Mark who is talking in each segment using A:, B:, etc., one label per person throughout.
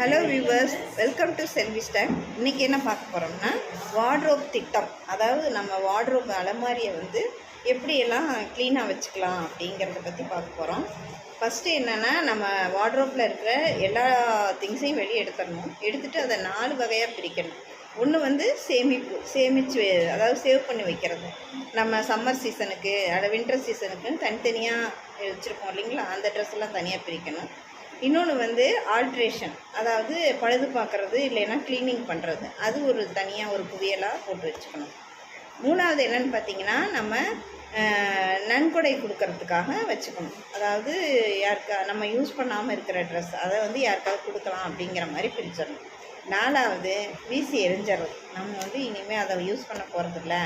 A: Hello viewers welcome to Selvi stock இன்றைக்கி என்ன பார்க்க போகிறோம்னா வார்ட்ரோப் திட்டம். அதாவது நம்ம வார்ட்ரோப் அலமாரியை வந்து எப்படியெல்லாம் க்ளீனாக வச்சுக்கலாம் அப்படிங்கிறத பற்றி பார்க்க போகிறோம் ஃபஸ்ட்டு என்னென்னா நம்ம வார்ட்ரோப்பில் இருக்கிற எல்லா திங்ஸையும் வெளியே எடுத்துடணும். எடுத்துகிட்டு அதை நாலு வகையாக பிரிக்கணும். ஒன்று வந்து சேமிப்பு சேமித்து அதாவது சேவ் பண்ணி வைக்கிறது. நம்ம சம்மர் சீசனுக்கு அட வின்டர் சீசனுக்குன்னு தனித்தனியாக வச்சுருப்போம் இல்லைங்களா? அந்த ட்ரெஸ்ஸெல்லாம் தனியாக பிரிக்கணும். இன்னொன்று வந்து ஆல்ட்ரேஷன் அதாவது பழுது பார்க்குறது இல்லைன்னா க்ளீனிங் பண்ணுறது அது ஒரு தனியாக ஒரு குவியலாக போட்டு வச்சுக்கணும். மூணாவது என்னென்னு பார்த்தீங்கன்னா நம்ம நன்கொடை கொடுக்கறதுக்காக வச்சுக்கணும். அதாவது யாருக்கா நம்ம யூஸ் பண்ணாமல் இருக்கிற ட்ரெஸ் அதை வந்து யாருக்காவது கொடுக்கலாம் அப்படிங்கிற மாதிரி பிரிச்சிடணும். நாலாவது வீசி எரிஞ்சிடறது நம்ம வந்து இனிமேல் அதை யூஸ் பண்ண போகிறதில்ல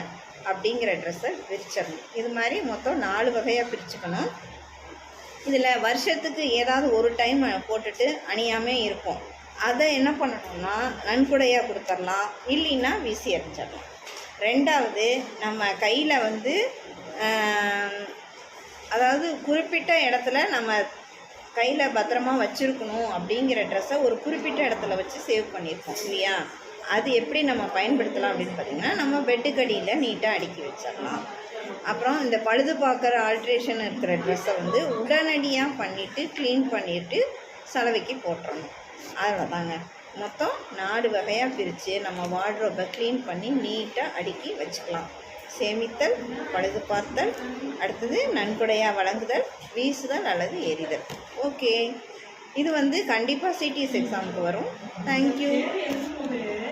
A: அப்படிங்கிற ட்ரெஸ்ஸை பிரிச்சிடணும் இது மாதிரி மொத்தம் நாலு வகையாக பிரிச்சுக்கணும். இதில் வருஷத்துக்கு ஏதாவது ஒரு டைம் போட்டுட்டு அணியாமே இருப்போம். அதை என்ன பண்ணணும்னா நன்கொடையாக கொடுத்துடலாம் இல்லைன்னா வீசி எறிஞ்சிடலாம் ரெண்டாவது நம்ம கையில் வந்து அதாவது குறிப்பிட்ட இடத்துல நம்ம கையில் பத்திரமா வச்சுருக்கணும் அப்படிங்கிற ட்ரெஸ்ஸை ஒரு குறிப்பிட்ட இடத்துல வச்சு சேவ் பண்ணியிருக்கோம் இல்லையா? அது எப்படி நம்ம பயன்படுத்தலாம் அப்படின்னு பார்த்தீங்கன்னா நம்ம பெட்டுக்கடியில் நீட்டாக அடுக்கி வச்சிடலாம். அப்புறம் இந்த பழுது பார்க்குற ஆல்ட்ரேஷன் இருக்கிற ட்ரெஸ்ஸை வந்து உடனடியாக பண்ணிவிட்டு க்ளீன் பண்ணிவிட்டு சலவைக்கு போட்டுறணும். அவ்வளோதாங்க மொத்தம் நாலு வகையாக பிரித்து நம்ம வார்ட்ரோப்பை க்ளீன் பண்ணி நீட்டாக அடுக்கி வச்சுக்கலாம். சேமித்தல் பழுது பார்த்தல் அடுத்தது நன்கொடையாக வழங்குதல் வீசுதல் அல்லது எரிதல் ஓகே. இது வந்து கண்டிப்பாக சிடிஎஸ் எக்ஸாமுக்கு வரும். தேங்க்யூ